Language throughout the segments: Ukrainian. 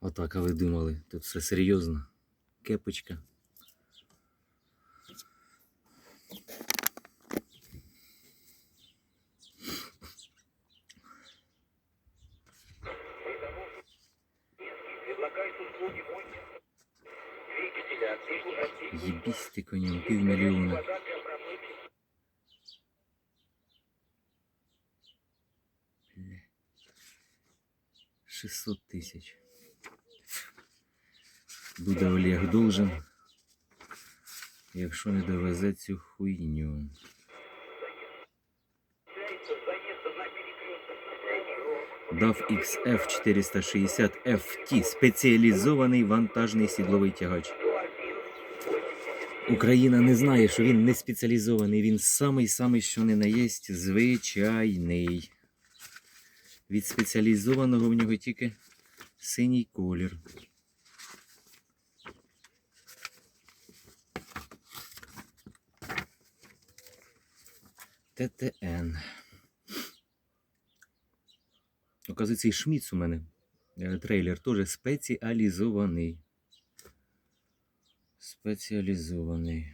Отак, а ви думали, тут все серйозно. Кепочка. Єбісь ти конем, півмільйона. 600 тисяч. Буде Олег должен, якщо не довезе цю хуйню. DAF XF 460 FT спеціалізований вантажний сідловий тягач. Україна не знає, що він не спеціалізований, він самий-самий, що не на єсть, звичайний. Від спеціалізованого в нього тільки синій колір. ТТН. Оказується, і Шміц у мене. е, Трейлер теж спеціалізований. Спеціалізований.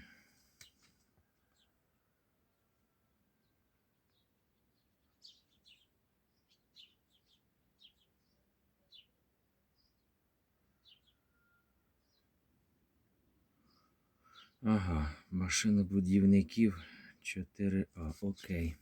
Ага, машинобудівників 4А. Окей.